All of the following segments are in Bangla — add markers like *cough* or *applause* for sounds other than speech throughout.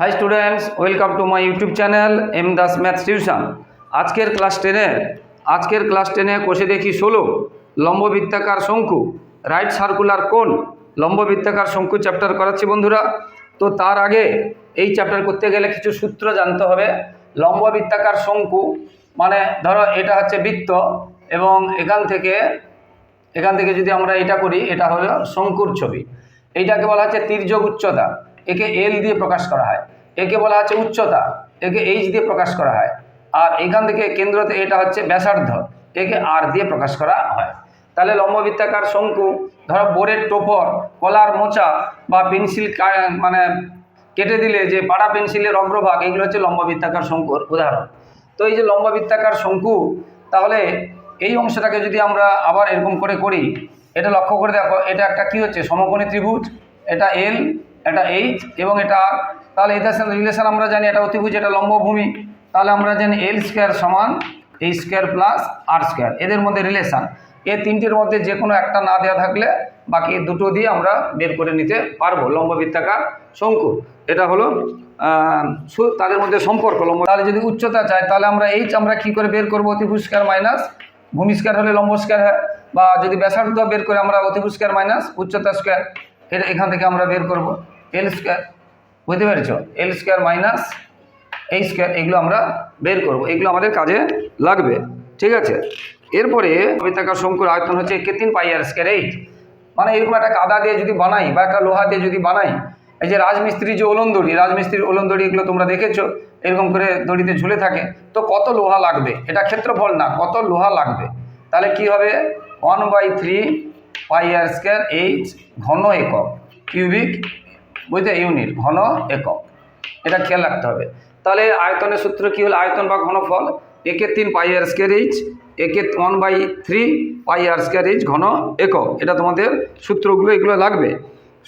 Hi students welcome to my YouTube channel M Das maths tuition আজকের ক্লাস টেনে আজকের ক্লাস টেনে কষে দেখি ষোলো, লম্ববৃত্তাকার শঙ্কু রাইট সার্কুলার কোন লম্ববৃত্তাকার শঙ্কু চ্যাপ্টার করাচ্ছি বন্ধুরা। তো তার আগে এই চ্যাপ্টার করতে গেলে কিছু সূত্র জানতে হবে। লম্ববৃত্তাকার শঙ্কু মানে ধরো এটা হচ্ছে বৃত্ত এবং এখান থেকে এখান থেকে যদি আমরা এটা করি, এটা হলো শঙ্কুর ছবি। এইটাকে বলা হচ্ছে তির্যক উচ্চতা। একে এল দিয়ে প্রকাশ করা হয়। একে বলা হচ্ছে উচ্চতা। একে এইচ দিয়ে প্রকাশ করা হয়। আর এখান থেকে কেন্দ্রতে এটা হচ্ছে ব্যাসার্ধ। একে আর দিয়ে প্রকাশ করা হয়। তাহলে লম্ববৃত্তাকার শঙ্কু, ধরো বোরের টোপর, কলার মোচা বা পেন্সিল মানে কেটে দিলে যে পাড়া পেন্সিলের অগ্রভাগ, এগুলো হচ্ছে লম্ববৃত্তাকার শঙ্কুর উদাহরণ। তো এই যে লম্ববৃত্তাকার শঙ্কু, তাহলে এই অংশটাকে যদি আমরা আবার এরকম করে করি, এটা লক্ষ্য করে দেখো, এটা একটা কি হচ্ছে? সমকোণী ত্রিভুজ। এটা এল এটা এইচ এবং এটা আর তাহলে এটার সাথে রিলেশন আমরা জানি, এটা অতিভুজ, এটা লম্বভূমি। তাহলে আমরা জানি এল স্কোয়ার সমান এই স্কোয়ার প্লাস আর স্কোয়ার এদের মধ্যে রিলেশান এই তিনটির মধ্যে যে কোনো একটা না দেওয়া থাকলে বাকি দুটো দিয়ে আমরা বের করে নিতে পারব, লম্ববৃত্তাকার শঙ্কু এটা হলো তাদের মধ্যে সম্পর্ক, লম্ব তাহলে যদি উচ্চতা চায় তাহলে আমরা এইচ আমরা কি করে বের করব? অতিভুজ স্কোয়ার মাইনাস ভূমি স্কোয়ার হলে লম্ব স্কোয়ার হয়, বা যদি ব্যাসার্ধ বের করে আমরা অতিভুজ স্কোয়ার মাইনাস উচ্চতা স্কোয়ার এটা এখান থেকে আমরা বের করব। এল স্কোয়ার বুঝতে পেরেছ? এল স্কোয়ার মাইনাস এই স্কোয়ার এগুলো আমরা বের করব। এগুলো আমাদের কাজে লাগবে। ঠিক আছে? এরপরে বৃত্তাকার শঙ্কুর আয়তন হচ্ছে একে তিন পাই আর স্কোয়ার এইট মানে এরকম একটা কাদা দিয়ে যদি বানাই বা একটা লোহা দিয়ে যদি বানাই, এই যে রাজমিস্ত্রি যে ওলন দড়ি, রাজমিস্ত্রির ওলন দড়ি এগুলো তোমরা দেখেছ, এরকম করে দড়িতে ঝুলে থাকে, তো কত লোহা লাগবে? এটা ক্ষেত্রফল না, কত লোহা লাগবে? তাহলে কি হবে? One by three pi R square H ঘন একক, কিউবিক বুঝতে ইউনিট, ঘন একক। এটা খেয়াল রাখতে হবে। তাহলে আয়তনের সূত্র কী হলো? আয়তন বা ঘনফল, একে তিন পাই আর স্কোয়ার এইচ, একে one by three pi R square H ঘন একক। এটা তোমাদের সূত্রগুলো এগুলো লাগবে।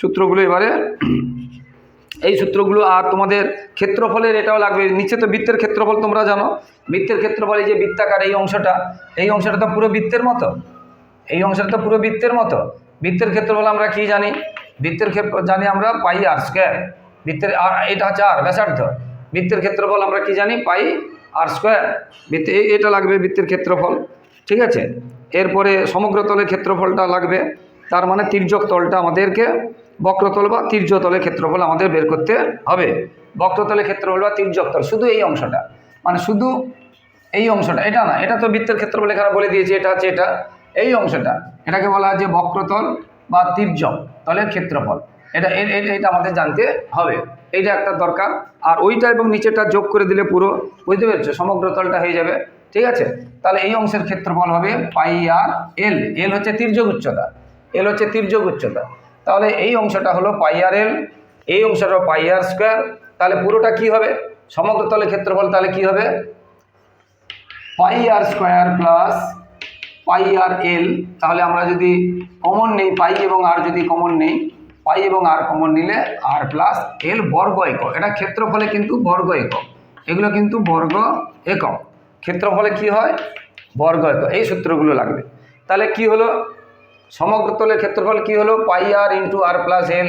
সূত্রগুলো এবারে, এই সূত্রগুলো আর তোমাদের ক্ষেত্রফলের এটাও লাগবে। নিচে তো বৃত্তের ক্ষেত্রফল তোমরা জানো। বৃত্তের ক্ষেত্রফল এই যে বৃত্তাকার, এই অংশটা এই অংশটা তো পুরো বৃত্তের মতো। এই অংশটা তো পুরো বৃত্তের মতো। বৃত্তের ক্ষেত্রফল আমরা কি জানি? বৃত্তের ক্ষেত্র জানি আমরা পাই আর স্কোয়ার বৃত্তের এটা হচ্ছে আর ব্যাসার্ধ। বৃত্তের ক্ষেত্রফল আমরা কি জানি? পাই আর স্কোয়ার বৃত্ত এটা লাগবে বৃত্তের ক্ষেত্রফল, ঠিক আছে? এরপরে সমগ্র তলের ক্ষেত্রফলটা লাগবে, তার মানে তির্যক তলটা আমাদেরকে বক্রতল বা তির্যতলের ক্ষেত্রফল আমাদের বের করতে হবে। বক্রতলের ক্ষেত্রফল বা তির্যক তল, শুধু এই অংশটা। মানে শুধু এই অংশটা, এটা না, এটা তো বৃত্তের ক্ষেত্রফল এখানে বলে দিয়েছি, এটা হচ্ছে এটা। এই অংশটা, এটাকে বলা হয় যে বক্রতল বা তির্যক তলের ক্ষেত্রফল। এটা এটা আমাদের জানতে হবে। এইটা একটা দরকার। আর ওইটা এবং নিচেটা যোগ করে দিলে পুরো, বুঝতে পেরেছ? সমগ্র তলটা হয়ে যাবে। ঠিক আছে? তাহলে এই অংশের ক্ষেত্রফল হবে পাই আর এল। এল হচ্ছে তির্যক উচ্চতা। এল হচ্ছে তির্যক উচ্চতা। তাহলে এই অংশটা হলো পাই আর এল। এই অংশটা পাই আর স্কোয়ার। তাহলে পুরোটা কি হবে? সমগ্র তলের ক্ষেত্রফল তাহলে কি হবে? পাই আর স্কোয়ার প্লাস পাই আর এল, তাহলে আমরা যদি কমন নেই, পাই এবং আর যদি কমন নেই, পাই এবং আর কমন নিলে আর প্লাস এল বর্গ একক। এটা ক্ষেত্রফলে কিন্তু বর্গ একক। এগুলো কিন্তু বর্গ একক। ক্ষেত্রফলে কি হয়? বর্গ একক। এই সূত্রগুলো লাগবে। তাহলে কি হলো? সমগ্রতলের ক্ষেত্রফল কি হলো? পাই আর ইন্টু আর প্লাস এল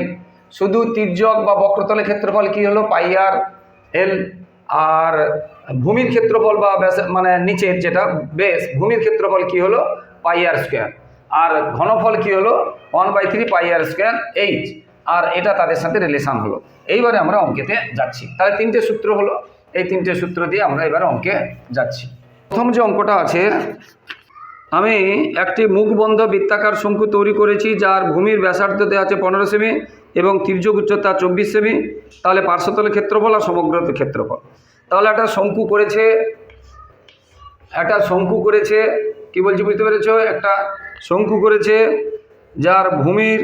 শুধু তির্যক বা বক্রতলের ক্ষেত্রফল কি হলো? পাই আর এল আর ভূমির ক্ষেত্রফল বা মানে নিচের যেটা বেস ভূমির ক্ষেত্রফল কি হলো? পাই আর স্কোয়ার আর ঘনফল কি হলো? One by three pi R square H আর এটা তাদের সাথে রিলেশন হলো। এইবারে আমরা অঙ্কেতে যাচ্ছি। তাহলে তিনটে সূত্র হলো। এই তিনটে সূত্র দিয়ে আমরা এবারে অঙ্কে যাচ্ছি। প্রথম যে অঙ্কটা আছে, আমি একটি মুখবন্ধ বৃত্তাকার শঙ্কু তৈরি করেছি, যার ভূমির ব্যাসার্ধ দেওয়া আছে পনেরো সেমি এবং তির্যক উচ্চতা চব্বিশ সেমি। তাহলে পার্শ্বতলের ক্ষেত্রফল আর সমগ্র ক্ষেত্রফল। তাহলে একটা শঙ্কু করেছে, একটা শঙ্কু করেছে, কি বলছি বুঝতে পেরেছ? একটা শঙ্কু করেছে, যার ভূমির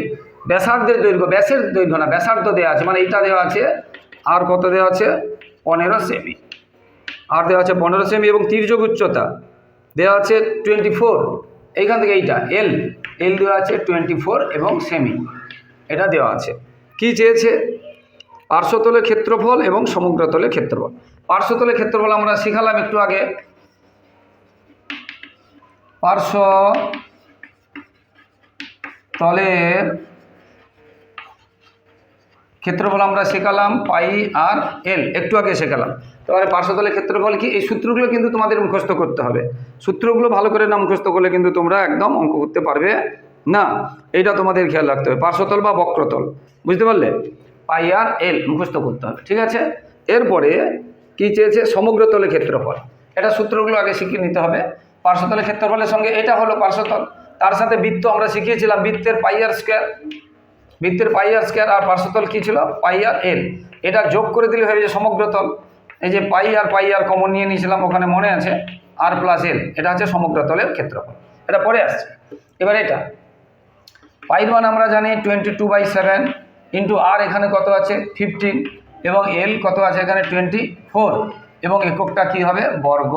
ব্যাসার্ধের দৈর্ঘ্য, ব্যাসের দৈর্ঘ্য না, ব্যাসার্ধ দেওয়া আছে মানে এইটা দেওয়া আছে, আর কত দেওয়া আছে? পনেরো সেমি। আর দেওয়া আছে পনেরো সেমি এবং তির্যক উচ্চতা। দেওয়া আছে টোয়েন্টি ফোর এইখান থেকে এইটা এল এল দেওয়া আছে টোয়েন্টি ফোর এবং সেমি। এটা দেওয়া আছে। কি চেয়েছে? পার্শ্বতলের ক্ষেত্রফল এবং সমগ্রতলের ক্ষেত্রফল। পার্শ্বতলের ক্ষেত্রফল আমরা শিখালাম একটু আগে। পার্শ্ব তলের ক্ষেত্রফল আমরা শেখালাম পাই আর এল। একটু আগে শেখালাম। এবারে পার্শ্বতলের ক্ষেত্রফল কি? এই সূত্রগুলো কিন্তু তোমাদের মুখস্থ করতে হবে। সূত্রগুলো ভালো করে না মুখস্থ করলে কিন্তু তোমরা একদম অঙ্ক করতে পারবে না। এটা তোমাদের খেয়াল রাখতে হবে। পার্শ্বতল বা বক্রতল। বুঝতে পারলে? পাই আর এল মুখস্থ করতে হবে, ঠিক আছে? এরপরে কি চেয়েছে? সমগ্র তলের ক্ষেত্রফল। এটা সূত্রগুলো আগে শিখিয়ে নিতে হবে। পার্শ্বতলের ক্ষেত্রফলের সঙ্গে এটা হলো পার্শ্বতল। তার সাথে বৃত্ত আমরা শিখিয়েছিলাম বৃত্তের পাই আর স্কোয়ার। বৃত্তের পাই আর স্কোয়ার আর পার্শ্বতল কী ছিল? পাই আর এল। এটা যোগ করে দিলে হয়ে যে সমগ্রতল এই যে পাই আর পাই আর কমন নিয়ে নিয়েছিলাম, ওখানে মনে আছে আর প্লাস এল এটা হচ্ছে সমগ্রতলের ক্ষেত্রফল। এটা পরে আসছে। এবার এটা। পাইর মান আমরা জানি twenty two by seven into R এখানে কত আছে? ফিফটিন এবং এল কত আছে এখানে? টোয়েন্টি ফোর এবং এককটা কী হবে? বর্গ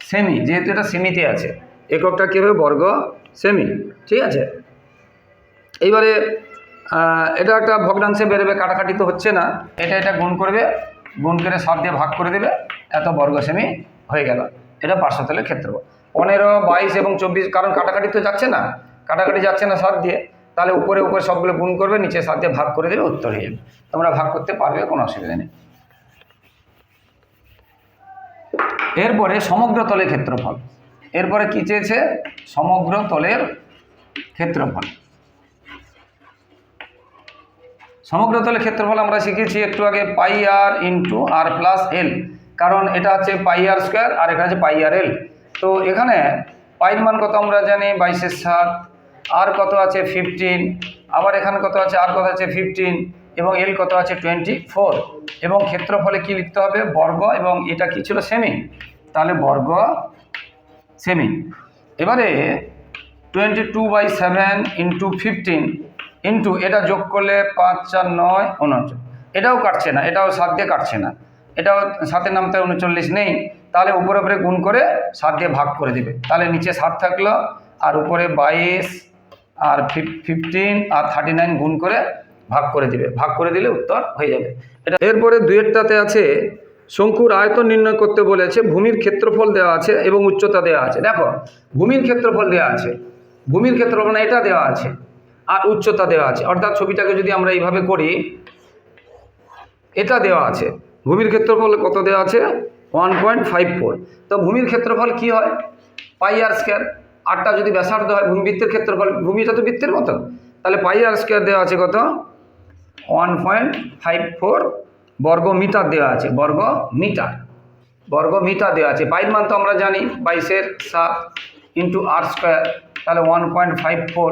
সেমি যেহেতু এটা সেমিতে আছে। এককটা কী হবে? বর্গ সেমি ঠিক আছে? এইবারে এটা একটা ভগ্নাংশে বেরোবে কাটাকাটি তো হচ্ছে না। এটা এটা গুণ করবে, গুণ করে সাত দিয়ে ভাগ করে দেবে, এত বর্গ সেমি হয়ে গেল। এটা পার্শ্বতলের ক্ষেত্র পনেরো, বাইশ এবং চব্বিশ, কারণ কাটাকাটি তো যাচ্ছে না। কাটাকাটি যাচ্ছে না সাত দিয়ে। তাহলে উপরে উপরে সবগুলো গুণ করবে, নিচে সাথে ভাগ করে দেবে, উত্তর হয়ে যাবে। তোমরা ভাগ করতে পারবে, কোনো অসুবিধা নেই। এরপরে সমগ্র তলের ক্ষেত্রফল। এরপরে কি চেয়েছে? সমগ্র তলের ক্ষেত্রফল। সমগ্র তলের ক্ষেত্রফল আমরা শিখেছি একটু আগে, পাই আর ইন্টু আর প্লাস এল। কারণ এটা হচ্ছে পাই আর স্কোয়ার, আর এখানে হচ্ছে পাই আর এল। তো এখানে পাইর মান কত আমরা জানি? বাইশের সাত। আর কত আছে ফিফটিন আবার এখানে কত আছে? আর কত আছে ফিফটিন এবং এল কত আছে? টোয়েন্টি ফোর এবং ক্ষেত্রফলে কি লিখতে হবে? বর্গ এবং এটা কি ছিল? সেমি তাহলে বর্গ সেমি এবারে twenty two by seven into fifteen into এটা যোগ করলে পাঁচ, চার, নয়, উনচল্লিশ। এটাও কাটছে না, এটাও সাত দিয়ে কাটছে না। এটাও সাতের নামতে উনচল্লিশ নেই। তাহলে উপরে উপরে গুণ করে সাত দিয়ে ভাগ করে দিবে। তাহলে নিচে সাত থাকল, আর উপরে বাইশ আর ফিফটিন আর থার্টি নাইন গুণ করে ভাগ করে দিবে। ভাগ করে দিলে উত্তর হয়ে যাবে। এটা এরপরে দুয়েরটাতে আছে, শঙ্কুর আয়তন নির্ণয় করতে বলেছে, ভূমির ক্ষেত্রফল দেওয়া আছে এবং উচ্চতা দেওয়া আছে। দেখো, ভূমির ক্ষেত্রফল দেওয়া আছে, ভূমির ক্ষেত্রফল মানে এটা দেওয়া আছে আর উচ্চতা দেওয়া আছে। অর্থাৎ ছবিটাকে যদি আমরা এইভাবে করি, এটা দেওয়া আছে। ভূমির ক্ষেত্রফল কত দেওয়া আছে? ওয়ান পয়েন্ট ফাইভ ফোর তো ভূমির ক্ষেত্রফল কি হয়? পাই আর স্কোয়ার আটটা যদি ব্যাসার্ধ হয়, ভূমি বৃত্তের ক্ষেত্রফল ভূমিটা তো বৃত্তের মতো তাহলে পাই আর স্কোয়ার দেওয়া আছে কত? ওয়ান পয়েন্ট ফাইভ ফোর বর্গ মিটার দেওয়া আছে বর্গ মিটার বর্গ মিটার দেওয়া আছে। পাইর মান তো আমরা জানি, বাইশের সাত ইন্টু আর স্কোয়ার তাহলে ওয়ান পয়েন্ট ফাইভ ফোর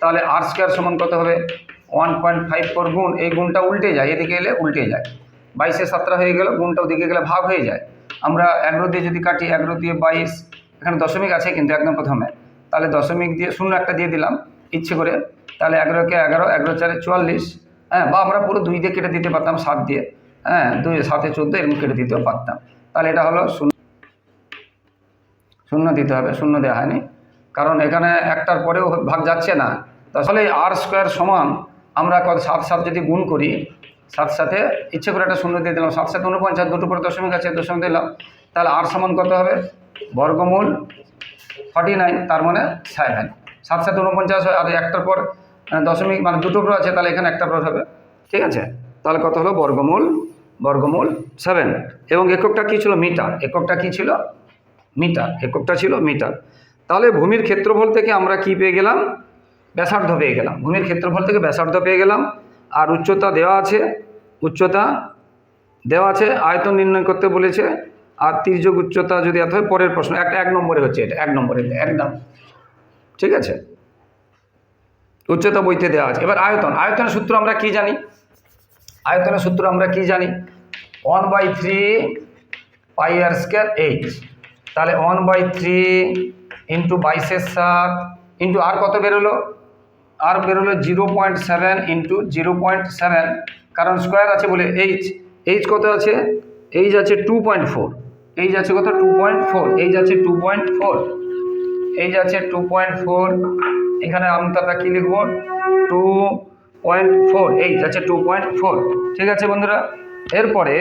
তাহলে আর স্কোয়ার সমান কত হবে? ওয়ান পয়েন্ট ফাইভ ফোর গুণ, এই গুণটা উল্টে যায়, এদিকে এলে উল্টে যায়। বাইশে সাতটা হয়ে গেল, গুণটা ওদিকে গেলে ভাগ হয়ে যায়। আমরা এগারো দিয়ে যদি কাটি এগারো দিয়ে বাইশ এখানে দশমিক আছে কিন্তু একদম প্রথমে। তাহলে দশমিক দিয়ে শূন্য একটা দিয়ে দিলাম, ইচ্ছে করে। তাহলে এগারোকে এগারো এগারো চারে চুয়াল্লিশ। হ্যাঁ বা আমরা পুরো দুই দিয়ে কেটে দিতে পারতাম সাত দিয়ে। হ্যাঁ দুই, সাতে চোদ্দ এরকম কেটে দিতেও পারতাম। তাহলে এটা হলো শূন্য। শূন্য দিতে হবে, শূন্য দেওয়া হয়নি। কারণ এখানে একটার পরেও ভাগ যাচ্ছে না। তাহলে আর স্কোয়ার সমান আমরা কত সাত সাত যদি গুণ করি, সাত সাথে ইচ্ছে করে একটা শূন্য দিয়ে দিলাম। সাত সাথে উনপঞ্চাশ, দুটো পরে দশমিক আছে, দশমিক দিলাম। তাহলে আর সমান কত হবে? বর্গমূল ফর্টি নাইন তার মানে সেভেন সাত সাথে উনপঞ্চাশ হয় আর একটার পর দশমিক মানে দুটো পর আছে, তাহলে এখানে একটা পর হবে। ঠিক আছে? তাহলে কত হলো? বর্গমূল বর্গমূল সেভেন এবং এককটা কী ছিল? মিটার। এককটা কী ছিল? মিটার। এককটা ছিল মিটার। তাহলে ভূমির ক্ষেত্রফল থেকে আমরা কি পেয়ে গেলাম? ব্যাসার্ধ পেয়ে গেলাম। ভূমির ক্ষেত্রফল থেকে ব্যাসার্ধ পেয়ে গেলাম। আর উচ্চতা দেওয়া আছে, উচ্চতা দেওয়া আছে, আয়তন নির্ণয় করতে বলেছে আর তির্যক উচ্চতা যদি এত হয়, পরের প্রশ্ন একটা এক নম্বরে হচ্ছে এটা, এক নম্বরে, একদম। ঠিক আছে? উচ্চতা বইতে দেওয়া আছে। এবার আয়তন, আয়তনের সূত্র আমরা কি জানি? আয়তনের সূত্র আমরা কি জানি? One by three pi R square H তাহলে ওয়ান বাই থ্রি ইন্টু বাইশের সাত ইন্টু আর কত বেরোলো? আর বেরোলো zero point seven into zero point seven কারণ স্কোয়ার আছে বলে এইচ এইচ কত আছে? এইচ আছে টু পয়েন্ট ফোর এইচ আছে কত? টু পয়েন্ট ফোর এইচ আছে টু পয়েন্ট ফোর এইচ আছে টু পয়েন্ট ফোর এখানে আমতাটা কী লিখব? টু পয়েন্ট ফোর এই আছে টু পয়েন্ট ফোর ঠিক আছে বন্ধুরা? এরপরে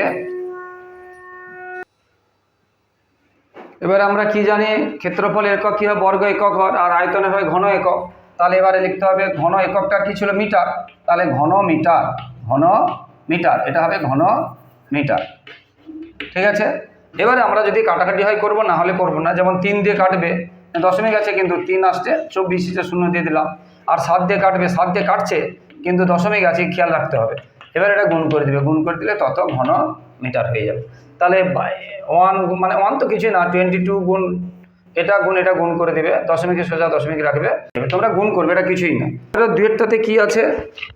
এবার আমরা কি জানি? ক্ষেত্রফল একক কী হয়? বর্গ একক হয় আর আয়তনে হয় ঘন একক। তাহলে এবারে লিখতে হবে ঘন এককটা কি ছিল? মিটার। তাহলে ঘন মিটার। ঘন মিটার। এটা হবে ঘন মিটার। ঠিক আছে? এবারে আমরা যদি কাটাকাটি হয় করব, না হলে করব না। যেমন তিন দিয়ে কাটবে, দশমিক আছে কিন্তু তিন আসছে, চব্বিশ হিসেবে শূন্য দিয়ে দিলাম। আর সাত দিয়ে কাটবে, সাত দিয়ে কাটছে, কিন্তু দশমিক আছে, খেয়াল রাখতে হবে। এবার এটা গুণ করে দিবে। গুণ করে দিলে তত ঘন মিটার হয়ে যাবে। তাহলে ওয়ান মানে ওয়ান তো কিছুই না, টোয়েন্টি টু গুণ এটা গুণ এটা গুণ করে দেবে। দশমিকের সোজা দশমিক রাখবে। তোমরা গুণ করবে, এটা কিছুই না। পনেরো দুয়েরটাতে কি আছে?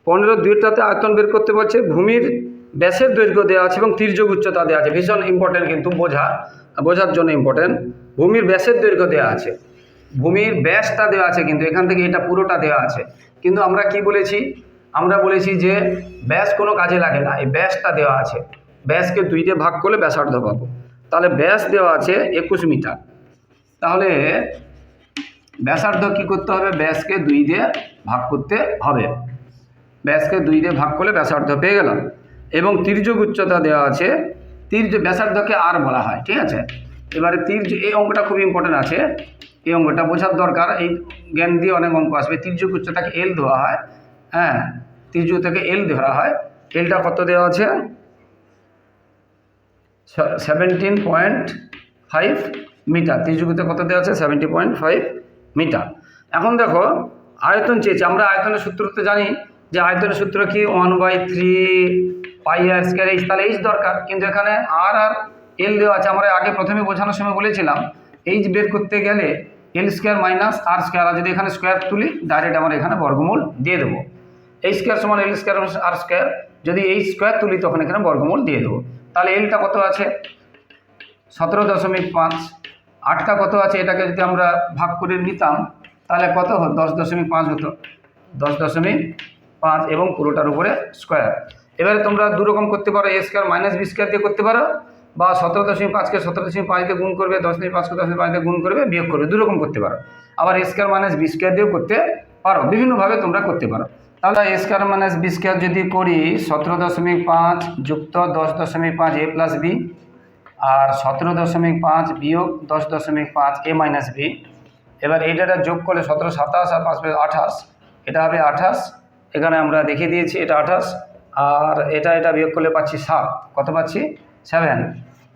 পনেরো দুয়েরটাতে আয়তন বের করতে বলছে, ভূমির ব্যাসের দৈর্ঘ্য দেওয়া আছে এবং তির্যক উচ্চতা দেওয়া আছে। ভীষণ ইম্পর্টেন্ট কিন্তু বোঝা, বোঝার জন্য ইম্পর্টেন্ট ভূমির ব্যাসের দৈর্ঘ্য দেওয়া আছে। ভূমির ব্যাসটা দেওয়া আছে কিন্তু, এখান থেকে এটা পুরোটা দেওয়া আছে। কিন্তু আমরা কি বলেছি? আমরা বলেছি যে ব্যাস কোনো কাজে লাগে না, এই ব্যাসটা দেওয়া আছে। ব্যাসকে দুই দিয়ে ভাগ করলে ব্যাসার্ধ পাবো। তাহলে ব্যাস দেওয়া আছে একুশ মিটার। তাহলে ব্যাসার্ধ কি করতে হবে? ব্যাসকে দুই দিয়ে ভাগ করতে হবে। ব্যাসকে দুই দিয়ে ভাগ করলে ব্যাসার্ধ পেয়ে গেলাম। এবং তির্যক উচ্চতা দেওয়া আছে। তীর্য, ব্যাসার্ধকে আর বলা হয়, ঠিক আছে? এবারে তীর্য, এই অঙ্কটা খুব ইম্পর্টেন্ট আছে। এই অঙ্কটা বোঝার দরকার, এই জ্ঞান দিয়ে অনেক অঙ্ক আসবে। তির্যক উচ্চতাকে এল দেওয়া হয় হ্যাঁ? তির্যক থেকে এল ধরা হয়। এলটা কত দেওয়া আছে? Seventeen point five metre. ত্রিযুগতে কত দেওয়া আছে? Seventy point five metre. এখন দেখো, আয়তন চেয়েছে। আমরা আয়তনের সূত্র তো জানি যে আয়তনের সূত্র কি? One by three pi R square H তাহলে এইচ দরকার। কিন্তু এখানে আর আর এল দেওয়া আছে। আমরা আগে প্রথমে বোঝানোর সময় বলেছিলাম এইচ বের করতে গেলে L square minus R square আর যদি এখানে স্কোয়ার তুলি ডাইরেক্ট আমরা এখানে বর্গমূল দিয়ে দেবো। এই স্কোয়ার সমান এল স্কোয়ার আর স্কোয়ার যদি এই স্কোয়ার তুলি, তখন এখানে বর্গমূল দিয়ে দেবো। তাহলে এলটা কত আছে? সতেরো দশমিক পাঁচ। আটটা কত আছে? এটাকে যদি আমরা ভাগ করে নিতাম, তাহলে কত হতো? দশ দশমিক পাঁচ হতো। দশ দশমিক পাঁচ এবং পুরোটার উপরে স্কোয়ার এবারে তোমরা দু রকম করতে পারো A square minus B square দিয়ে করতে পারো, বা সতেরো দশমিক পাঁচকে সতেরো দশমিক পাঁচ দিয়ে গুণ করবে দশ দশমিক পাঁচকে দশ দশমিক পাঁচ দিয়ে গুণ করবে, বিয়োগ করবে দু রকম করতে পারো। আবার A square minus B square দিয়েও করতে পারো, বিভিন্নভাবে তোমরা করতে পারো। তাহলে A square minus B square যদি করি, সতেরো দশমিক পাঁচ যুক্ত দশ দশমিক পাঁচ এ প্লাস বি আর সতেরো দশমিক পাঁচ বিয়োগ দশ দশমিক পাঁচ এ মাইনাস বি এবার এইটা যোগ করলে সতেরো সাতাশ আর পাঁচ আঠাশ, এটা হবে আঠাশ, এখানে আমরা দেখিয়ে দিয়েছি এটা আঠাশ। আর এটা এটা বিয়োগ করলে পাচ্ছি সাত। কত পাচ্ছি? সেভেন।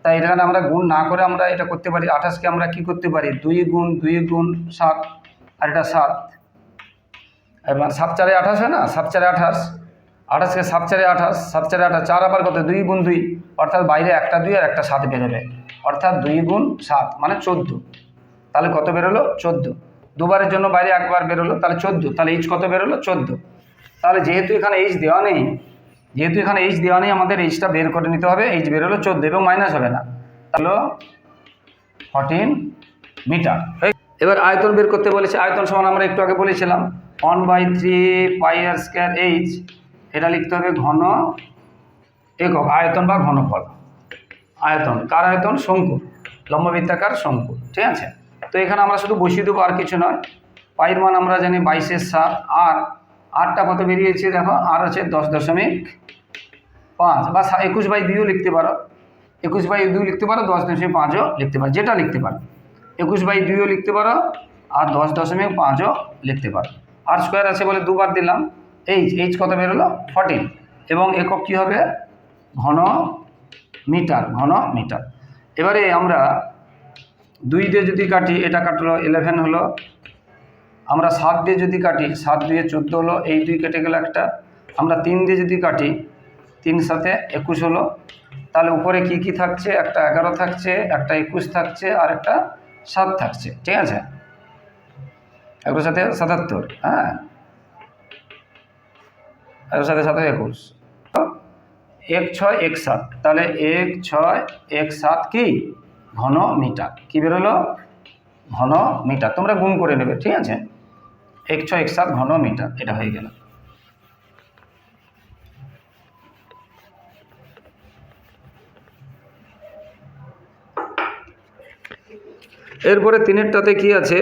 তাই এখানে আমরা গুণ না করে আমরা এটা করতে পারি। আঠাশকে আমরা কি করতে পারি? দুই গুণ দুই গুণ সাত, আর এটা সাত। এবার সাত চারে আঠাশ হয় না? সাত চারে আঠাশ। আঠাশকে সাত চারে আঠাশ, সাত চারে আঠাশ, চার আবার কত? দুই গুণ দুই। অর্থাৎ বাইরে একটা দুই আর একটা সাত বেরোবে অর্থাৎ দুই গুণ সাত মানে চোদ্দ। তাহলে কত বেরোলো? চোদ্দ। দুবারের জন্য বাইরে একবার বেরোলো, তাহলে চোদ্দ। তাহলে এইচ কত বেরোলো? চোদ্দ। তাহলে যেহেতু এখানে এইচ দেওয়া নেই যেহেতু এখানে এইচ দেওয়া নেই, আমাদের এইচটা বের করে নিতে হবে। এইচ বের হলো চোদ্দ এবং মাইনাস হবে না। তাহলে ফর্টিন মিটার এবার আয়তন বের করতে বলেছে। আয়তন সমান আমরা একটু আগে বলেছিলাম। One by three pi r square h এটা লিখতে হবে ঘন একক, আয়তন বা ঘনফল। আয়তন, কার আয়তন? শঙ্কু লম্ববৃত্তাকার শঙ্কু ঠিক আছে? তো এখানে আমরা শুধু বসিয়ে দেবো আর কিছু নয়। পায়ের মান আমরা জানি বাইশের সাত। আর আটটা কত বেরিয়েছে, দেখো, আর আছে দশ দশমিক পাঁচ বা একুশ বাই দুইও লিখতে পারো। একুশ বাই দুই লিখতে পারো, দশ দশমিক পাঁচও লিখতে পারো, যেটা লিখতে পারো। একুশ বাই দুইও লিখতে পারো, আর দশ দশমিক পাঁচও লিখতে পারো। আর স্কোয়ার আছে বলে দুবার দিলাম এইচ এইচ কত বেরোলো? ফর্টিন এবং একক কী হবে? ঘন মিটার ঘন মিটার। এবারে আমরা দুই দিয়ে যদি কাটি, এটা কাটলো ইলেভেন হলো আমরা সাত দিয়ে যদি কাটি, সাত দিয়ে চোদ্দ হলো, এই দুই কেটে গেলো একটা। আমরা তিন দিয়ে যদি কাটি, তিন সাথে একুশ হলো, তাহলে উপরে কি কি থাকছে? একটা এগারো থাকছে, একটা একুশ থাকছে, আর একটা সাত থাকছে, ঠিক আছে? একুশ সাথে সাতাত্তর হ্যাঁ? একুশ সাথে সাথে একুশ। এক ছয়, এক সাত, তাহলে এক ছয়, এক সাত কি? ঘন মিটার কি বেরোলো? ঘন মিটার তোমরা গুণ করে নেবে, ঠিক আছে? এক ছয় এক সাত ঘন মিটার এটা হয়ে গেল। এরপরে তিনেরটাতে কি আছে?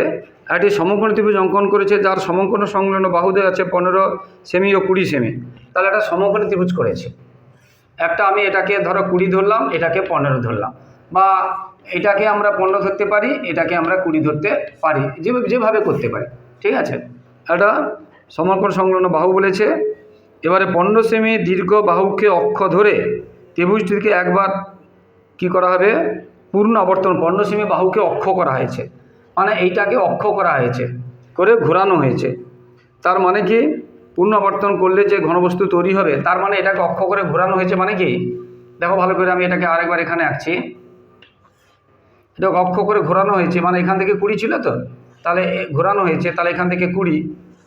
একটি সমকোণ ত্রিভুজ অঙ্কন করেছে, যার সমকোণ সংলগ্ন বাহুদের আছে পনেরো সেমি ও কুড়ি সেমি। তাহলে একটা সমকোণ ত্রিভুজ করেছে। একটা আমি এটাকে ধরো কুড়ি ধরলাম, এটাকে পনেরো ধরলাম। বা এটাকে আমরা পনেরো ধরতে পারি, এটাকে আমরা কুড়ি ধরতে পারি যেভাবে করতে পারি। ঠিক আছে? একটা সমকোণ সংলগ্ন বাহু বলেছে। এবারে পনেরো দীর্ঘ বাহুকে অক্ষ ধরে ত্রিভুজটিকে একবার কি করা হবে? পূর্ণ আবর্তন পনেরো বাহুকে অক্ষ করা হয়েছে। মানে এইটাকে অক্ষ করা হয়েছে, করে ঘোরানো হয়েছে। তার মানে কি? পূর্ণ আবর্তন করলে যে ঘনবস্তু তৈরি হবে, তার মানে এটাকে অক্ষ করে ঘোরানো হয়েছে মানে কি? দেখো ভালো করে আমি এটাকে আরেকবার এখানে আঁকছি। এটা অক্ষ করে ঘোরানো হয়েছে মানে এখান থেকে কুড়ি ছিল তো? তাহলে ঘোরানো হয়েছে, তাহলে এখান থেকে কুড়ি।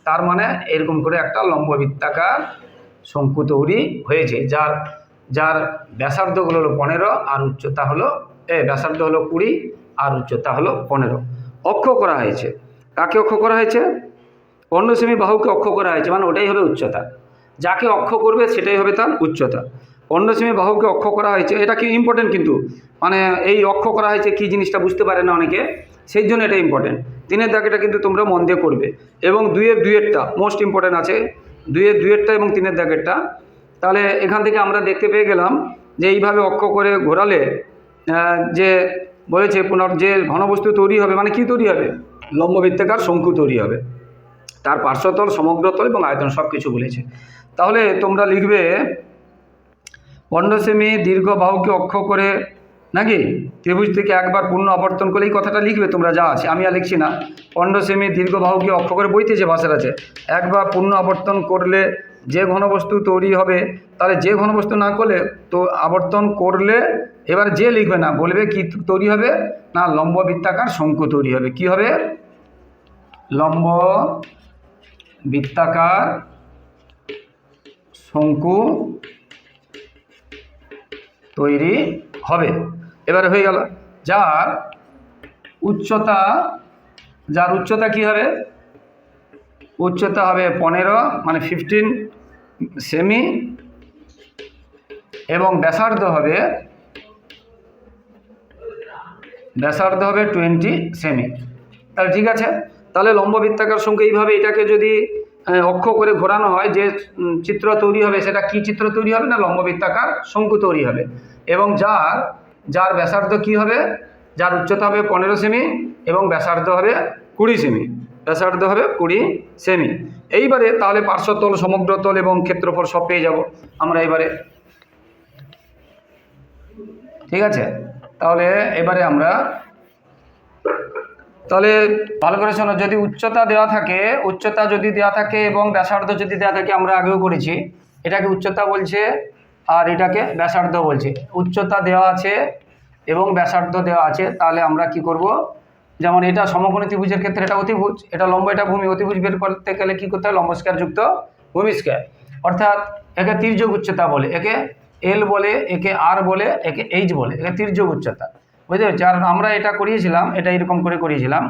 তার মানে এরকম করে একটা লম্ব বৃত্তাকার শঙ্কু তৈরি হয়েছে, যার যার ব্যাসার্ধগুলো হলো পনেরো আর উচ্চতা হলো, এ ব্যাসার্ধ হলো কুড়ি আর উচ্চতা হলো পনেরো। অক্ষ করা হয়েছে। কাকে অক্ষ করা হয়েছে? পনেরো বাহুকে অক্ষ করা হয়েছে মানে ওটাই হবে উচ্চতা। যাকে অক্ষ করবে সেটাই হবে তার উচ্চতা। পনেরো বাহুকে অক্ষ করা হয়েছে, এটা কি ইম্পর্টেন্ট কিন্তু? মানে এই অক্ষ করা হয়েছে কী জিনিসটা বুঝতে পারে না অনেকে? সেই জন্য এটা ইম্পর্টেন্ট তিনের দাগেটা কিন্তু তোমরা মন দিয়ে করবে। এবং দুইয়ের দুইয়েরটা মোস্ট ইম্পর্টেন্ট আছে। দুইয়ের দুইয়েরটা এবং তিনের দাগেরটা। তাহলে এখান থেকে আমরা দেখতে পেয়ে গেলাম যে এইভাবে অক্ষ করে ঘোরালে যে বলেছে পুনর যে ঘনবস্তু তৈরি হবে মানে কি তৈরি হবে? লম্ববৃত্তাকার শঙ্কু তৈরি হবে। তার পার্শ্বতল, সমগ্রতল এবং আয়তন সব কিছু বলেছে। তাহলে তোমরা লিখবে পনেরো সেমি দীর্ঘ বাহুকে অক্ষ করে নাকি? ত্রিভুজ থেকে একবার পূর্ণ আবর্তন করলে এই কথাটা লিখবে তোমরা, যা আছে। আমি আর লিখছি না। পনেরো সেমি দীর্ঘ বাহুকে অক্ষ করে বইতে যে ভাষার আছে। একবার পূর্ণ আবর্তন করলে যে ঘনবস্তু তৈরি হবে, তাহলে যে ঘনবস্তু না করলে তো আবর্তন করলে এবার যে লিখবে না, বলবে কি তৈরি হবে? না, লম্ব বৃত্তাকার শঙ্কু তৈরি হবে। কি হবে? লম্ব বৃত্তাকার শঙ্কু তৈরি হবে। এবারে হয়ে গেল। যার উচ্চতা যার উচ্চতা কি হবে? উচ্চতা হবে পনেরো মানে ফিফটিন সেমি এবং ব্যাসার্ধ হবে ব্যাসার্ধ হবে টোয়েন্টি সেমি তাহলে ঠিক আছে? তাহলে লম্ব বৃত্তাকার সঙ্গে এইভাবে এটাকে যদি অক্ষ করে ঘোরানো হয়, যে চিত্র তৈরি হবে, সেটা কি চিত্র তৈরি হবে না লম্ব বৃত্তাকার শঙ্কু তৈরি হবে? এবং যার যার ব্যাসার্ধ কি হবে? যার উচ্চতা হবে পনেরো সেমি এবং ব্যাসার্ধ হবে কুড়ি সেমি। ব্যাসার্ধ হবে কুড়ি সেমি। এইবারে তাহলে পার্শ্বতল সমগ্রতল এবং ক্ষেত্রফল সব পেয়ে যাব আমরা এবারে। ঠিক আছে? তাহলে এবারে আমরা তাহলে ভালো করে শোনো যদি উচ্চতা দেওয়া থাকে, উচ্চতা যদি দেওয়া থাকে এবং ব্যাসার্ধ যদি দেওয়া থাকে আমরা আগেও করেছি। এটাকে উচ্চতা বলছে আর এটাকে ব্যাসার্ধ বলছে। উচ্চতা দেওয়া আছে এবং ব্যাসার্ধ দেওয়া আছে। তাহলে আমরা কি করব? যেমন এটা সমকোণী ত্রিভুজের ক্ষেত্রে এটা অতিভুজ, এটা লম্ব, এটা ভূমি। অতিভুজ বের করতে গেলে কী করতে হয়? লম্ব স্কয়ার যুক্ত ভূমি স্কয়ার অর্থাৎ একে তির্যক উচ্চতা বলে, একে এল বলে, একে আর বলে, একে এইচ বলে, একে তির্যক উচ্চতা। বুঝতে পারছি? আর আমরা এটা করিয়েছিলাম, এটা এরকম করে করিয়েছিলাম।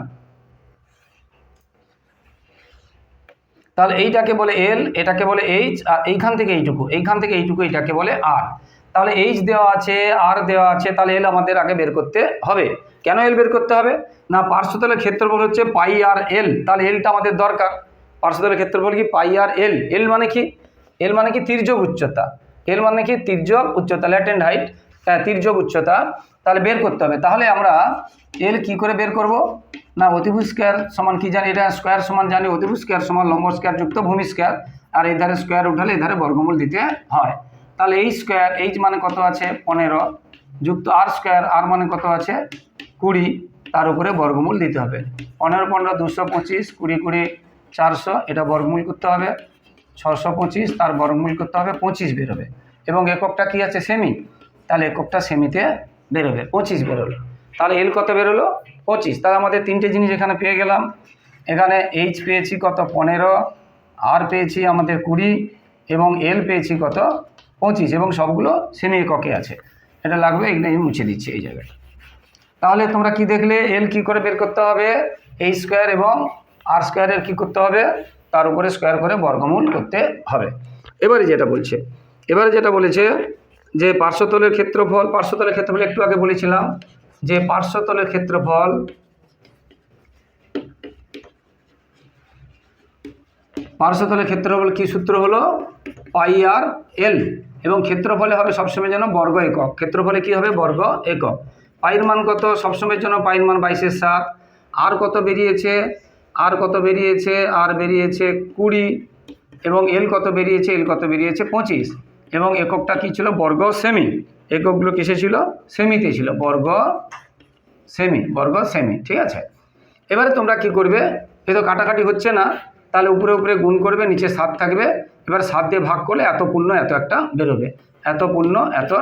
তাহলে এইটাকে বলে এল এটাকে বলে এইচ আর এইখান থেকে এইটুকু, এইখান থেকে এইটুকু এইটাকে বলে আর তাহলে এইচ দেওয়া আছে আর দেওয়া আছে, তাহলে এল আমাদের আগে বের করতে হবে। কেন এল বের করতে হবে? না, পার্শ্বতলের ক্ষেত্রফল হচ্ছে পাই আর এল তাহলে এলটা আমাদের দরকার। পার্শ্বতলের ক্ষেত্রফল কি? পাই আর এল এল মানে কি? এল মানে কি? তির্যক উচ্চতা। এল মানে কি? তির্যক উচ্চতা ল্যাটেন্ড হাইট, তির্যক উচ্চতা। তাহলে বের করতে হবে। তাহলে আমরা এল কি করে বের করব? না, অতিভুজ স্কোয়ার সমান কি জানি? এটা স্কোয়ার সমান জানি, অতিভুজ স্কোয়ার সমান লম্ব স্কোয়ার যুক্ত ভূমি স্কোয়ার আর এই ধারে স্কোয়ার উঠালে এই ধারে বর্গমূল দিতে হয়। তাহলে এই স্কোয়ার এইচ মানে কত আছে? পনেরো যুক্ত আর স্কোয়ার আর মানে কত আছে? কুড়ি। তার উপরে বর্গমূল দিতে হবে। পনেরো পনেরো, দুশো পঁচিশ, কুড়ি কুড়ি, চারশো, এটা বর্গমূল করতে হবে। ছশো পঁচিশ, তার বর্গমূল করতে হবে, পঁচিশ বেরোবে এবং এককটা কি আছে? সেমি তাহলে এককটা সেমিতে বেরোবে, পঁচিশ বেরোলো। তাহলে এল কত বেরোলো? পঁচিশ। তাহলে আমাদের তিনটে জিনিস এখানে পেয়ে গেলাম। এখানে এইচ পেয়েছি কত? পনেরো। আর পেয়েছি আমাদের কুড়ি এবং এল পেয়েছি কত? পঁচিশ এবং সবগুলো সেমি এককে আছে। এটা লাগবে এখানে আমি মুছে দিচ্ছি এই জায়গায়। তাহলে তোমরা কি দেখলে? এল কি করে বের করতে হবে? এই স্কোয়ার এবং আর স্কোয়ারের কি করতে হবে? তার উপরে স্কোয়ার করে বর্গমূল করতে হবে। এবারে যেটা বলছে, এবারে যেটা বলেছে যে পার্শ্বতলের ক্ষেত্রফল পার্শ্বতলের ক্ষেত্রফল একটু আগে বলেছিলাম, যে পার্শ্বতলের ক্ষেত্রফল পার্শ্বতলের ক্ষেত্রফল কি সূত্র হলো? পাই আর এল এবং ক্ষেত্রফলে হবে সবসময় যেন বর্গ একক। ক্ষেত্রফলে কি হবে? বর্গ একক। পাইর মান কত? সবসময়ের জন্য পাইর মান বাইশের সাত। আর কত বেরিয়েছে? আর কত বেরিয়েছে? আর বেরিয়েছে কুড়ি। এবং এল কত বেরিয়েছে? এল কত বেরিয়েছে? পঁচিশ। এবং এককটা কী ছিল? বর্গ সেমি। এককগুলো কিসে ছিল? সেমিতে ছিল। বর্গ সেমি বর্গ সেমি, ঠিক আছে? এবারে তোমরা কি করবে? এ তো কাটাকাটি হচ্ছে না। তাহলে উপরে উপরে গুণ করবে, নিচে সাত থাকবে। এবার সাত দিয়ে ভাগ করলে এত পূর্ণ, এত একটা বেরোবে। এত পূর্ণ, এত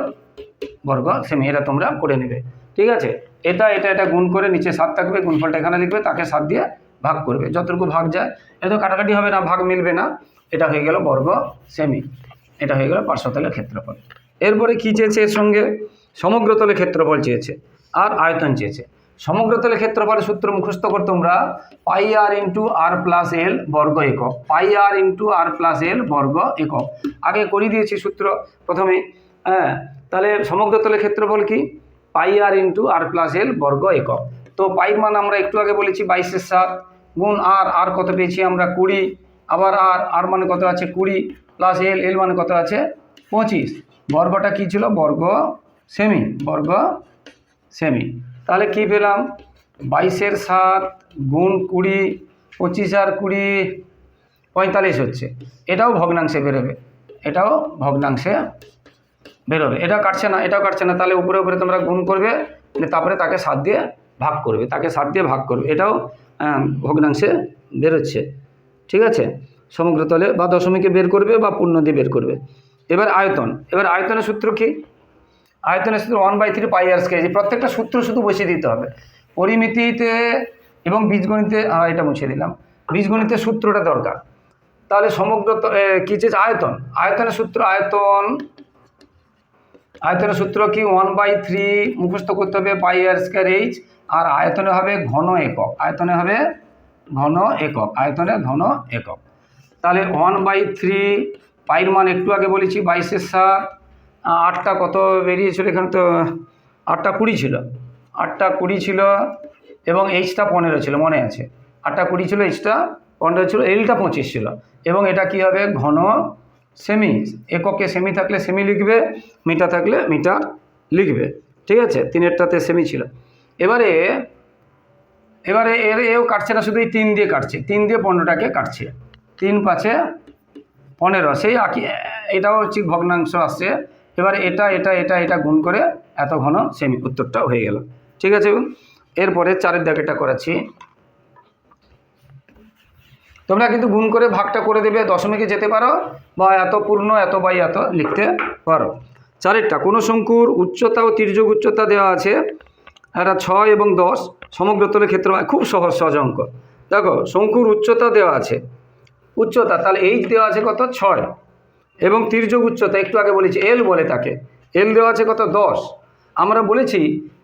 বর্গ সেমি, এটা তোমরা করে নেবে। ঠিক আছে? এটা এটা এটা গুণ করে নিচে সাত থাকবে, গুণফলটা এখানে লিখবে, তাকে সাত দিয়ে ভাগ করবে। যতটুকু ভাগ যায়। এত কাটাকাটি হবে না, ভাগ মিলবে না। এটা হয়ে গেল বর্গ সেমি। এটা হয়ে গেল পার্শ্বতলের ক্ষেত্রফল। এরপরে কী চেয়েছে এর সঙ্গে? সমগ্রতলের ক্ষেত্রফল চেয়েছে আর আয়তন চেয়েছে। সমগ্রতলের ক্ষেত্রফলের সূত্র মুখস্থ কর তোমরা। পাই আর ইন্টু আর প্লাস এল বর্গ একক। পাই আর ইন্টু আর প্লাস এল বর্গ একক। আগে করে দিয়েছি সূত্র প্রথমে। হ্যাঁ তাহলে সমগ্রতলের ক্ষেত্রফল কি? পাই আর ইন্টু আর প্লাস এল বর্গ একক। তো পাইর মান আমরা একটু আগে বলেছি বাইশের সাত। গুণ আর আর কত পেয়েছি আমরা? কুড়ি। আবার আর আর মানে কত আছে? কুড়ি। প্লাস এল এল মানে কত আছে? পঁচিশ। বর্গটা কী ছিল? বর্গ সেমি বর্গ সেমি তাহলে কি পেলাম? বাইশের সাত গুণ কুড়ি, পঁচিশ আর কুড়ি পঁয়তাল্লিশ হচ্ছে। এটাও ভগ্নাংশে বেরোবে। এটাও ভগ্নাংশে বেরোবে। এটা কাটছে না, এটাও কাটছে না। তাহলে উপরে উপরে তোমরা গুণ করবে দিয়ে তারপরে তাকে সাত দিয়ে ভাগ করবে। তাকে সাত দিয়ে ভাগ করবে। এটাও ভগ্নাংশে বেরোচ্ছে। ঠিক আছে? সমগ্রতলে বা দশমিকে বের করবে বা পূর্ণ দিয়ে বের করবে। এবার আয়তন। এবার আয়তনের সূত্র কি? আয়তনের সূত্র one by three pi r square প্রত্যেকটা সূত্র শুধু বসিয়ে দিতে হবে। পরিমিতিতে এবং বীজগণিতে এটা মুছে দিলাম। বীজগণিতের সূত্রটা দরকার। তাহলে সমগ্র কি চেয়েছে আয়তন? আয়তনের সূত্র আয়তন, আয়তনের সূত্র কি? ওয়ান বাই থ্রি মুখস্থ করতে হবে পাই আর স্কোয়ার এইচ আর আয়তনে হবে ঘন একক। আয়তনে হবে ঘন একক। আয়তনে ঘন একক। তাহলে ওয়ান বাই থ্রি পাইর মান একটু আগে বলেছি, বাইশের সাত আটটা কত বেরিয়েছিল এখানে তো, আটটা কুড়ি ছিল। আটটা কুড়ি ছিল এবং এইচটা পনেরো ছিল, মনে আছে। আটটা কুড়ি ছিল এইচটা পনেরো ছিল এলটা পঁচিশ ছিল। এবং এটা কি হবে? ঘন সেমি এককে সেমি থাকলে সেমি লিখবে মিটার থাকলে মিটার লিখবে। ঠিক আছে? তিনেরটাতে সেমি ছিল। এবারে এবারে এর, এও কাটছে না, শুধু এই তিন দিয়ে কাটছে। তিন দিয়ে পনেরোটাকে কাটছে। তিন পাঁচে পনেরো। সেই আঁকি, এটাও হচ্ছে ভগ্নাংশ আসছে। এবারে এটা এটা এটা এটা গুণ করে এত ঘন সেমি উত্তরটা হয়ে গেল। ঠিক আছে এরপরে চারের দাগেটা করাচ্ছি। তোমরা কিন্তু গুণ করে ভাগটা করে দেবে, দশমিকে যেতে পারো বা এত পূর্ণ, এত বাই, এত লিখতে পারো। চারেরটা, কোনো শঙ্কুর উচ্চতা ও তির্যক উচ্চতা দেওয়া আছে। একটা ছয় এবং দশ সমগ্রতলের ক্ষেত্রে খুব সহজ সহজ অঙ্ক। দেখো, শঙ্কুর উচ্চতা দেওয়া আছে। উচ্চতা, তাহলে এইচ দেওয়া আছে কত? ছয়। এবং তির্যক উচ্চতা, একটু আগে বলেছি এল বলে তাকে। এল দেওয়া আছে কত? দশ। আমরা বলেছি,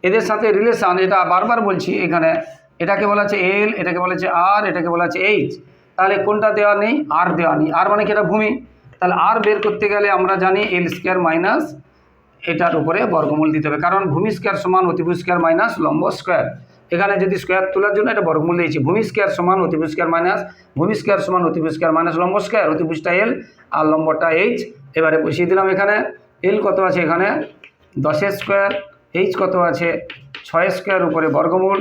এদের সাথে রিলেশান এটা বারবার বলছি এখানে, এটাকে বলা আছে এল এটাকে বলা আছে আর এটাকে বলা আছে এইচ তাহলে কোনটা দেওয়া নেই? আর দেওয়া নেই। আর মানে কি? এটা ভূমি। তাহলে আর বের করতে গেলে আমরা জানি এল স্কোয়ার মাইনাস এটার উপরে বর্গমূল দিতে হবে। কারণ ভূমি স্কোয়ার সমান অতিভূ স্কোয়ার মাইনাস লম্ব স্কোয়ার এখানে যদি স্কোয়ার তোলার জন্য এটা বর্গমূল দিয়েছি, ভূমি স্কোয়ার সমান অতিভুজ স্কোয়ার মাইনাস ভূমি স্কোয়ার সমান অতিভুজ স্কোয়ার মাইনাস লম্ব স্কোয়ার অতিভুজটা এল আর লম্বটা এইচ এবারে বসিয়ে দিলাম এখানে এল কত আছে এখানে? দশের স্কোয়ার এইচ কত আছে? ছয় স্কোয়ার উপরে বর্গমূল,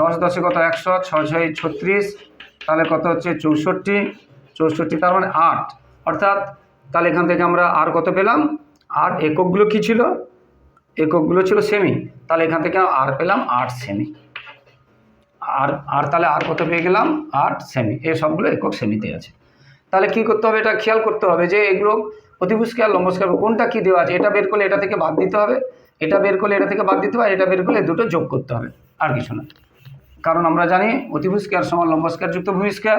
দশ দশে কত একশো, ছয় ছয় ছত্রিশ, তাহলে কত হচ্ছে চৌষট্টি চৌষট্টি তার মানে আট। অর্থাৎ তাহলে এখান থেকে আমরা আর কত পেলাম? আর এককগুলো কি ছিল? এককগুলো ছিল সেমি তাহলে এখান থেকে আর পেলাম আট সেমি আর আর তাহলে আর কত পেয়ে গেলাম? আট সেমি এই সবগুলো একক সেমিতে আছে। তাহলে কি করতে হবে? এটা খেয়াল করতে হবে যে এগুলো অতিভুষ্কার লম্বস্কার কোনটা কি দেওয়া আছে? এটা বের করলে এটা থেকে বাদ দিতে হবে। এটা বের করলে এটা থেকে বাদ দিতে হবে। আর এটা বের করলে দুটো যোগ করতে হবে। আর কিছু না। কারণ আমরা জানি অতিভুষ্কার সমান লম্বস্কার যুক্ত ভূমিষ্কার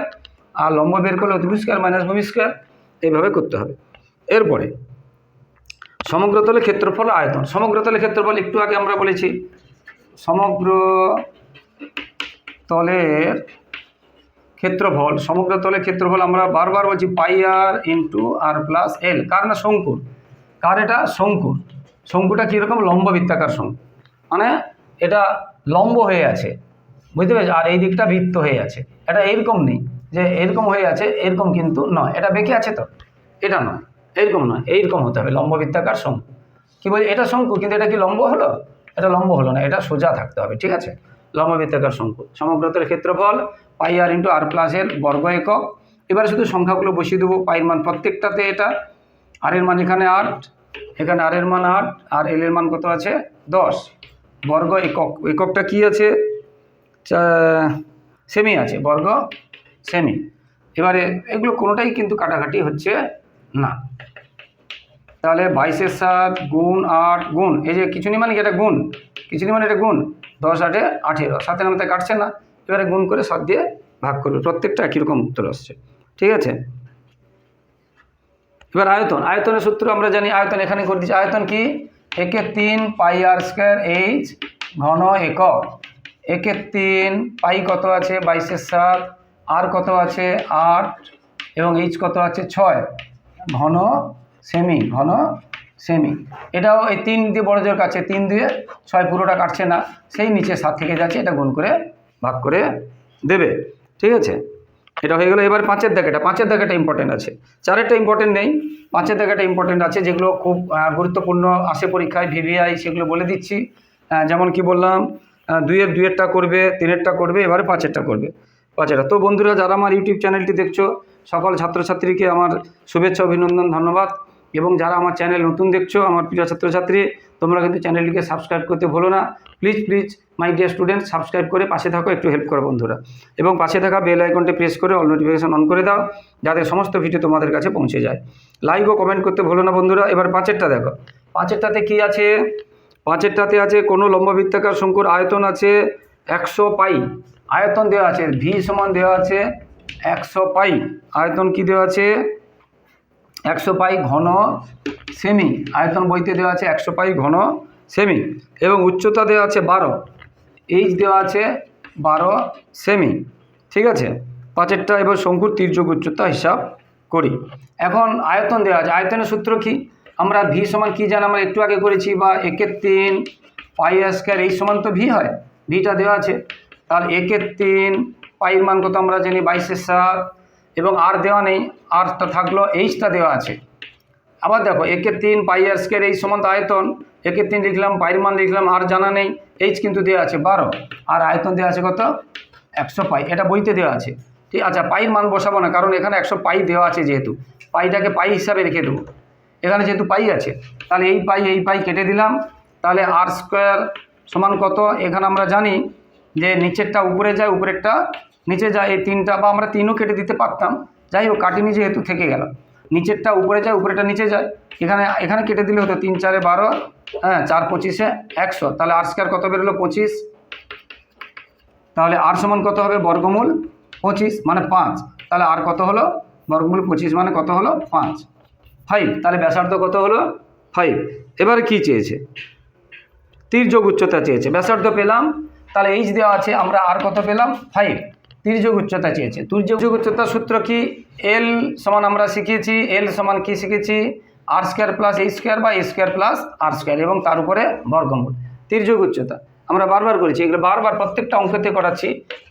আর লম্ব বের করলে অতিভুষ্কার মাইনাস ভূমিষ্কার এইভাবে করতে হবে। এরপরে সমগ্রতলের ক্ষেত্রফল আয়তন। সমগ্রতলের ক্ষেত্রফল একটু আগে আমরা বলেছি। সমগ্র তলের ক্ষেত্রফল, সমগ্র তলের ক্ষেত্রফল আমরা বারবার বলছি পাই আর ইন্টু আর প্লাস এল কার না শঙ্কুর? কার এটা? শঙ্কুর। শঙ্কুটা কীরকম? লম্ব বৃত্তাকার শঙ্কু। মানে এটা লম্ব হয়ে আছে। বুঝতে পেরেছি? আর এই দিকটা বৃত্ত হয়ে আছে। এটা এরকম নেই যে এরকম হয়ে আছে, এরকম কিন্তু নয়। এটা বেঁকে আছে তো? এটা নয়। এরকম নয়। এইরকম হতে হবে লম্ব বৃত্তাকার শঙ্কু। কি বলছি? এটা শঙ্কু, কিন্তু এটা কি লম্ব হলো? এটা লম্ব হলো না। এটা সোজা থাকতে হবে। ঠিক আছে? লম্ব বৃত্তাকার শঙ্কু সমগ্রতলের ক্ষেত্রফল পাই আর ইন্টু আর প্লাস এর বর্গ একক। এবারে শুধু সংখ্যাগুলো বসিয়ে দেবো পায়ের মান প্রত্যেকটাতে এটা। আর এর মান এখানে আট, এখানে আর এর মান আট, আর এল এর মান কত আছে? দশ। বর্গ একক। এককটা কি আছে? সেমি আছে, বর্গ সেমি এবারে এগুলো কোনোটাই কিন্তু কাটাকাটি হচ্ছে না। তাহলে বাইশের সাত গুণ আট গুণ, এই যে কিছু নেই মানে কি? এটা গুণ। কিছু নেই মানে এটা গুণ। দশ আটে আঠেরো। সাথে নামতে কাটছে না। এবারে গুণ করে সাত দিয়ে ভাগ করবে। প্রত্যেকটা একই রকম উত্তর আসছে। ঠিক আছে? এবার আয়তন। আয়তনের সূত্র আমরা জানি, আয়তন এখানে করে দিচ্ছি। আয়তন কি? একে তিন পাই আর স্কোয়ার এইচ ঘন একক। একে তিন পাই কত আছে? বাইশের সাত। আর কত আছে? আট। এবং এইচ কত আছে? ছয়। ঘন সেমি, ঘন সেমি এটাও এই তিন দিয়ে বড় কাছে তিন দিয়ে ছয় পুরোটা কাটছে না সেই নিচে সাত থেকে যাচ্ছে এটা গুণ করে ভাগ করে দেবে। ঠিক আছে? এটা হয়ে গেলো এবার পাঁচের দাগেটা। পাঁচের দাগেটা ইম্পর্টেন্ট আছে। চারেরটা ইম্পর্টেন্ট নেই। পাঁচের দাগেটা ইম্পর্টেন্ট আছে যেগুলো খুব গুরুত্বপূর্ণ আসে পরীক্ষায় ভিভিআই সেগুলো বলে দিচ্ছি। যেমন কি বললাম আহ, দুইয়ের দুইয়েরটা করবে তিনেরটা করবে এবারে পাঁচেরটা করবে। পাঁচেরটা। তো বন্ধুরা যারা আমার ইউটিউব চ্যানেলটি দেখছ সকল ছাত্রছাত্রীকে আমার শুভেচ্ছা অভিনন্দন ধন্যবাদ। এবং যারা আমার চ্যানেল নতুন দেখছ, আমার প্রিয় ছাত্রছাত্রী, তোমরা কিন্তু চ্যানেলটিকে সাবস্ক্রাইব করতে ভুলো না। Please please my dear student subscribe করে পাশে থাকো, একটু হেল্প করো বন্ধুরা। এবং পাশে থাকা বেল আইকনটি প্রেস করে অল নোটিফিকেশন অন করে দাও, যাতে সমস্ত ভিডিও তোমাদের কাছে পৌঁছে যায়। লাইক ও কমেন্ট করতে ভুলো না বন্ধুরা। এবার পাঁচেরটা দেখো। পাঁচেরটাতে কি আছে? পাঁচেরটাতে আছে কোনো লম্ববৃত্তাকার শঙ্কুর আয়তন আছে একশো পাই। আয়তন দেওয়া আছে ভি সমান দেওয়া আছে একশো পাই। আয়তন কি দেওয়া আছে? একশো পাই ঘন সেমি আয়তন বইতে দেওয়া আছে একশো পাই ঘন সেমি এবং উচ্চতা দেওয়া আছে বারো এইচ দেওয়া আছে বারো সেমি ঠিক আছে? পাঁচেরটা এবার শঙ্কুর তির্যক উচ্চতা হিসাব করি। এখন আয়তন দেওয়া আছে, আয়তনের সূত্র কি? আমরা ভি সমান কী জানি? আমরা একটু আগে করেছি বা একের তিন পাই স্কোয়ার এই সমান তো ভি হয় ভিটা দেওয়া আছে। তাহলে একের তিন পাইয়ের মান কত আমরা জানি? বাইশের সাত এবং আর দেওয়া নেই আরটা থাকল এইচটা দেওয়া আছে। আবার দেখো একের তিন পাই আর স্কোয়ার এই সমান তো আয়তন একের তিন লিখলাম পাইয়ের মান লিখলাম, আর জানা নেই এইচ কিন্তু দেওয়া আছে বারো, আর আয়তন দেওয়া আছে কত? একশো পাই এটা বইতে দেওয়া আছে। ঠিক আচ্ছা পাইয়ের মান বসাবো না, কারণ এখানে একশো পাই দেওয়া আছে যেহেতু। পাইটাকে পাই হিসাবে রেখে দেবো। এখানে যেহেতু পাই আছে, তাহলে এই পাই এই পাই কেটে দিলাম। তাহলে আর স্কোয়ার সমান কত? এখানে আমরা জানি যে নিচেরটা উপরে যায়, উপরেরটা নিচে যায় এই তিনটা বা আমরা তিনও কেটে দিতে পারতাম, যাই হোক, কাটিনি যেহেতু থেকে গেল। নিচেরটা উপরে যায়, উপরেটা নিচে যায়। এখানে এখানে কেটে দিলে হতো তিন, চারে বারো হ্যাঁ চার পঁচিশে একশো। তাহলে আর স্কোয়ার কত বেরোলো? পঁচিশ। তাহলে আর সমান কত হবে? বর্গমূল পঁচিশ মানে পাঁচ। তাহলে আর কত হলো? বর্গমূল পঁচিশ মানে কত হলো? পাঁচ। ফাইভ তাহলে ব্যাসার্ধ কত হলো? ফাইভ এবারে কি চেয়েছে? তির্যক উচ্চতা চেয়েছে। ব্যাসার্ধ পেলাম। তাহলে এইচ দেওয়া আছে, আমরা আর কত পেলাম? ফাইভ তির্যক উচ্চতা চেয়েছে। তির্যক উচ্চতার সূত্র কি? এল সমান আমরা শিখিয়েছি। এল সমান কি শিখেছি? আর স্কোয়ার প্লাস এই স্কোয়ার বা স্কোয়ার প্লাস আর স্কোয়ার এবং তার উপরে বর্গমূল। তির্যক উচ্চতা। আমরা বারবার করেছি, এগুলো বারবার প্রত্যেকটা অঙ্কতে করাচ্ছি।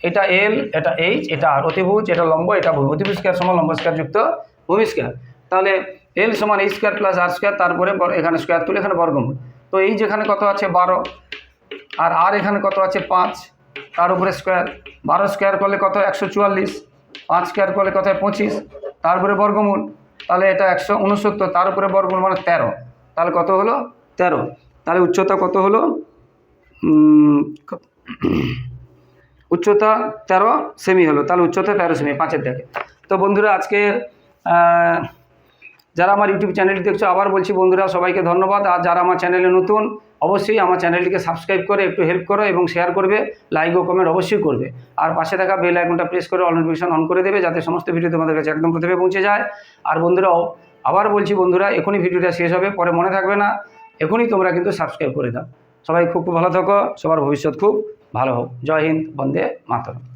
এটা এল এটা এইচ এটা আর অতিভুজ, এটা লম্ব, এটা ভূমি। অতিভুজ স্কোয়ার সমান লম্ব স্কোয়ার যুক্ত ভূমি স্কোয়ার তাহলে এল সমান এই স্কোয়ার প্লাস আর স্কোয়ার তারপরে এখানে স্কোয়ার তুলে এখানে বর্গমূল। তো এই যেখানে কত আছে? বারো। আর আর এখানে কত আছে? পাঁচ। তার উপরে স্কোয়ার বারো স্কোয়ার করলে কত? একশো চুয়াল্লিশ। পাঁচ স্কোয়ার করলে কত? পঁচিশ। তারপরে বর্গমূল, তাহলে এটা একশো উনসত্তর। তার উপরে বর্গমূল মানে তেরো। তাহলে কত হলো? তেরো। তাহলে উচ্চতা কত হলো? *clears throat* উচ্চতা তেরো সেমি হলো। তাহলে উচ্চতা তেরো সেমি পাঁচের দেখে তো বন্ধুরা, আজকে যারা আমার ইউটিউব চ্যানেলটি দেখছ, আবার বলছি বন্ধুরা, সবাইকে ধন্যবাদ। আর যারা আমার চ্যানেলে নতুন অবশ্যই আমার চ্যানেলটিকে সাবস্ক্রাইব করে, একটু হেল্প করো এবং শেয়ার করবে লাইক ও কমেন্ট অবশ্যই করবে। আর পাশে থাকা বেল আইকনটা প্রেস করে অল নোটিফিকেশন অন করে দেবে, যাতে সমস্ত ভিডিও তোমাদের কাছে একদম প্রথমে পৌঁছে যায়। আর বন্ধুরা, ও- আবার বলছি বন্ধুরা, এখনই ভিডিওটা শেষ হবে, পরে মনে থাকবে না, এখনই তোমরা কিন্তু সাবস্ক্রাইব করে দাও। সবাই খুব খুব ভালো থাকো, সবার ভবিষ্যৎ খুব ভালো হোক। জয় হিন্দ, বন্দে মাতরম।